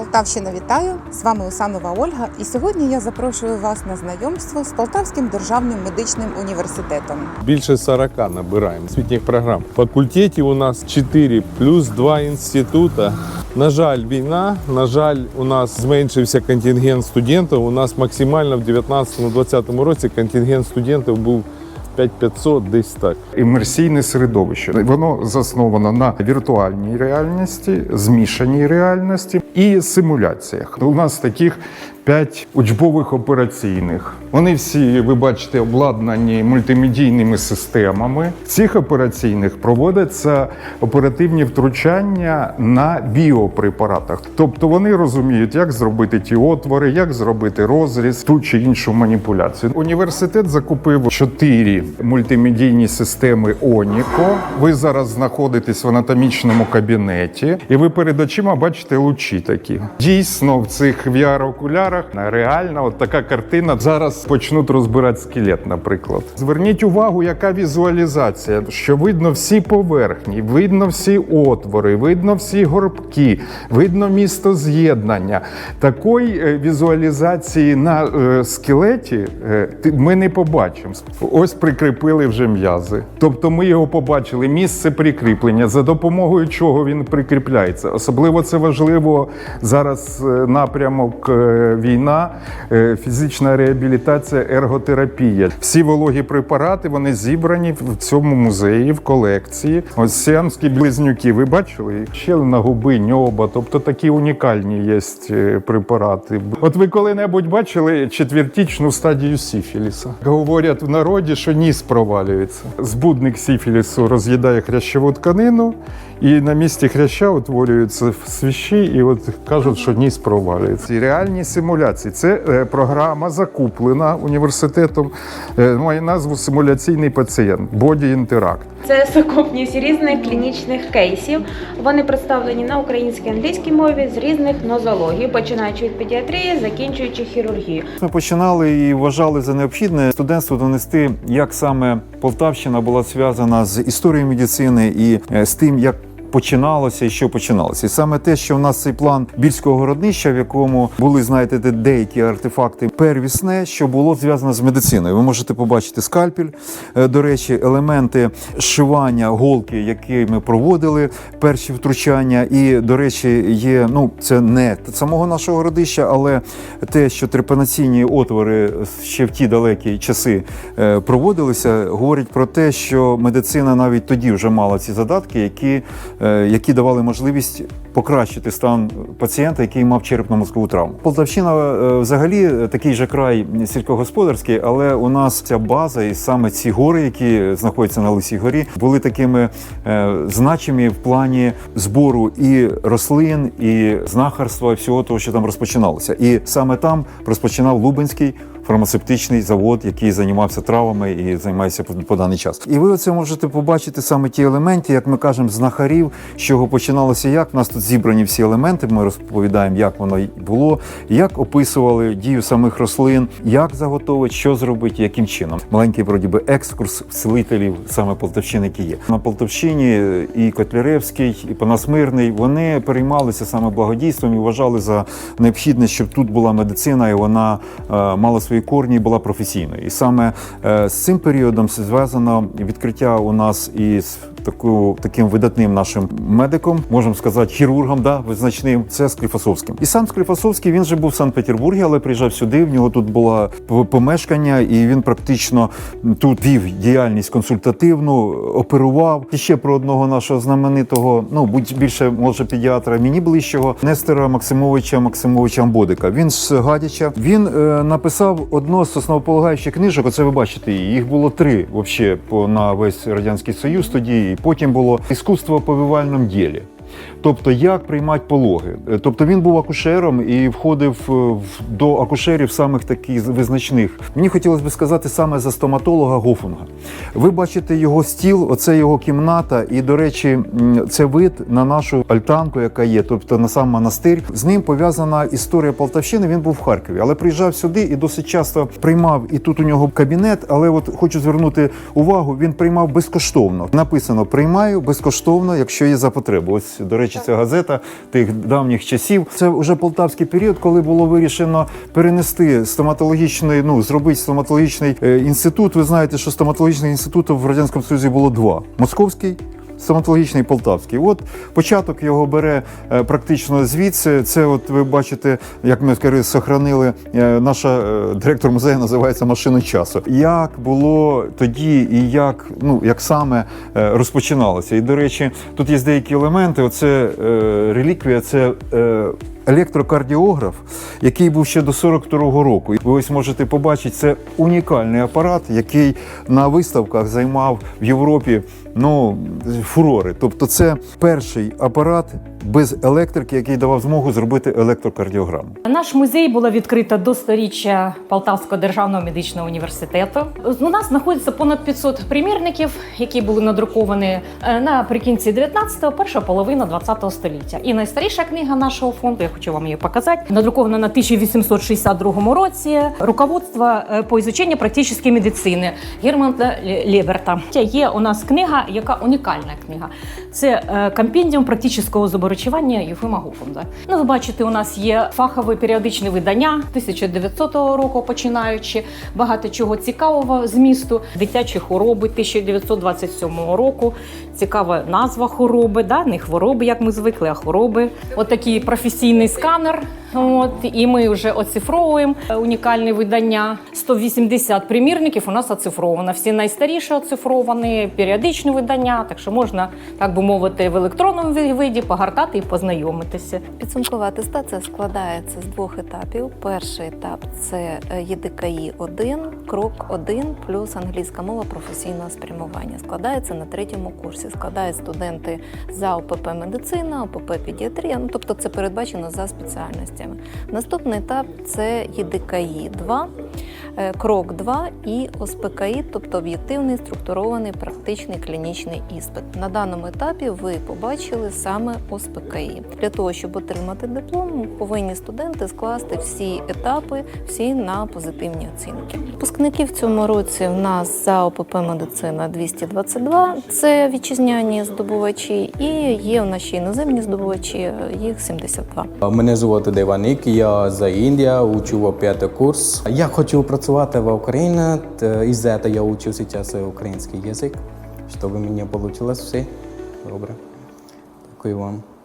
Полтавщина вітаю! З вами Усанова Ольга. І сьогодні я запрошую вас на знайомство з Полтавським державним медичним університетом. Більше 40 набираємо освітніх програм. Факультетів у нас 4 плюс 2 інститута. На жаль, війна. На жаль, у нас зменшився контингент студентів. У нас максимально в 2019-2020 році контингент студентів був 5500, десь так. Імерсійне середовище. Воно засновано на віртуальній реальності, змішаній реальності і симуляціях. У нас таких п'ять учбових операційних. Вони всі, ви бачите, обладнані мультимедійними системами. В цих операційних проводяться оперативні втручання на біопрепаратах. Тобто вони розуміють, як зробити ті отвори, як зробити розріз, ту чи іншу маніпуляцію. Університет закупив чотири мультимедійні системи Оніко. Ви зараз знаходитесь в анатомічному кабінеті, і ви перед очима бачите лучі такі. Дійсно, в цих VR-окулярах реально от така картина. Зараз почнуть розбирати скелет, наприклад. Зверніть увагу, яка візуалізація, що видно всі поверхні, видно всі отвори, видно всі горбки, видно місто з'єднання. Такої е, візуалізації на е, скелеті е, ми не побачимо. Ось прикріпили вже м'язи. Тобто ми його побачили, місце прикріплення, за допомогою чого він прикріпляється. Особливо це важливо зараз е, напрямок е, війна, е, фізична реабілітація, ерготерапія. Всі вологі препарати вони зібрані в цьому музеї, в колекції. Ось сіамські близнюки. Ви бачили? Щелина губи, ньоба, тобто такі унікальні є е, препарати. От ви коли-небудь бачили четвертічну стадію сифіліса? Говорять в народі, що ніс провалюється. Збудник сифілісу роз'їдає хрящову тканину, і на місці хряща утворюються свіщі, і от кажуть, що ніс провалюється. І реальні симуляції. Це е, програма закуплена університетом. е, Має назву симуляційний пацієнт Body Interact. Це сукупність різних клінічних кейсів. Вони представлені на українській англійській мові з різних нозологій, починаючи від педіатрії, закінчуючи хірургією. Ми починали і вважали за необхідне студентству донести, як саме Полтавщина була зв'язана з історією медицини і е, з тим, як. Починалося і що починалося, і саме те, що в нас цей план більського городнища, в якому були знаєте, деякі артефакти первісне, що було зв'язано з медициною. Ви можете побачити скальпель, е, до речі, елементи шивання голки, які ми проводили, перші втручання. І, до речі, є ну це не самого нашого городища, але те, що трепанаційні отвори ще в ті далекі часи е, проводилися, говорить про те, що медицина навіть тоді вже мала ці задатки, які, які давали можливість покращити стан пацієнта, який мав черепно-мозкову травму. Полтавщина е, взагалі такий же край сільськогосподарський, але у нас ця база і саме ці гори, які знаходяться на Лисій горі, були такими е, значимі в плані збору і рослин, і знахарства, і всього того, що там розпочиналося. І саме там розпочинав Лубенський фармацевтичний завод, який займався травами і займається по, даний час. І ви оце можете побачити саме ті елементи, як ми кажемо, знахарів, з чого починалося як. У нас тут зібрані всі елементи. Ми розповідаємо, як воно було, як описували дію самих рослин, як заготовити, що зробити, яким чином. Маленький вроді би екскурс вселителів саме Полтавщини, які є на Полтавщині. І Котляревський, і Панас Мирний, вони переймалися саме благодійством і вважали за необхідне, щоб тут була медицина, і вона е, мала свої корні була професійною. І саме е, з цим періодом зв'язано відкриття у нас із таку, таким видатним нашим медиком, можемо сказати, хірургом, да, визначним, це Скліфосовським. І сам Скліфосовський він же був в Санкт-Петербургі, але приїжджав сюди. В нього тут було помешкання, і він практично тут вів діяльність консультативну, оперував. І ще про одного нашого знаменитого, ну будь більше може педіатра, мені ближчого Нестора Максимовича Максимовича Амбодика. Він з Гадяча. Він е, написав одну з основополагаючих книжок. Оце ви бачите, її. їх було три взагалі по на весь радянський союз тоді. Потім було іскусство в повивальному ділі. Тобто, як приймати пологи. Е, Тобто він був акушером і входив е, до акушерів самих таких визначних. Мені хотілося б сказати саме за стоматолога Гофунга. Ви бачите його стіл, оце його кімната, і, до речі, це вид на нашу альтанку, яка є, тобто на сам монастир. З ним пов'язана історія Полтавщини. Він був в Харкові, але приїжджав сюди і досить часто приймав. І тут у нього кабінет. Але от хочу звернути увагу, він приймав безкоштовно. Написано: приймаю безкоштовно, якщо є за потребу. Ось До речі, це газета тих давніх часів. Це вже полтавський період, коли було вирішено перенести стоматологічний, ну зробити стоматологічний е, інститут. Ви знаєте, що стоматологічних інститутів в радянському Союзі було два: московський. Стоматологічний полтавський. От початок його бере е, практично звідси. Це, от ви бачите, як ми скажімо, сохранили. е, Наша е, директор музею називається машина часу. Як було тоді, і як ну як саме розпочиналося. І до речі, тут є деякі елементи. Оце е, реліквія, це. Е, Електрокардіограф, який був ще до 42-го року, ви ось можете побачити, це унікальний апарат, який на виставках займав в Європі ну фурори. Тобто, це перший апарат без електрики, який давав змогу зробити електрокардіограму. Наш музей було відкрито до сторіччя Полтавського державного медичного університету. У нас знаходиться понад 500 примірників, які були надруковані е, наприкінці 19-го, перша половина 20-го століття. І найстаріша книга нашого фонду, я хочу вам її показати, надрукована на 1862 році. Руководство е, по ізученню практичної медицини Германта Леберта. Є у нас книга, яка унікальна книга. Це е, компендіум практичного заборочування Єфима Гофунда. Ну, ви бачите, у нас є фахове періодичне видання 1900 року, починаючи багато чого цікавого змісту. Дитячі хвороби 1927 року. Цікава назва хвороби, да? не хвороби, як ми звикли, а хвороби. От професійний сканер. От, і ми вже оцифровуємо унікальне видання. 180 примірників у нас оцифровано. Всі найстаріші оцифровані, періодичні видання, так що можна, так би мовити, в електронному ви- виді погортати і познайомитися. Підсумкова атестація складається з двох етапів. Перший етап це е, ЄДКІ 1, крок 1 плюс англійська мова професійного спрямування. Складається на третьому курсі. Складають студенти за ОПП медицина, ОПП педіатрія. Ну тобто це передбачено за спеціальностями. Наступний етап це ЄДКІ 2. е, Крок 2 і ОСПКІ, тобто об'єктивний структурований практичний клінічний іспит. На даному етапі ви побачили саме ОСПКІ. Для того, щоб отримати диплом, повинні студенти скласти всі етапи, всі на позитивні оцінки. Випускники в цьому році в нас за ОПП медицина 222, це вітчизняні здобувачі, і є в ще іноземні здобувачі, їх 72. Мене звати Деваник, я з Індії, учу п'ятий курс. Я хочу працювати в Україні, і за це я учу зараз український язик, щоб мені вийшло все добре. Дякую вам.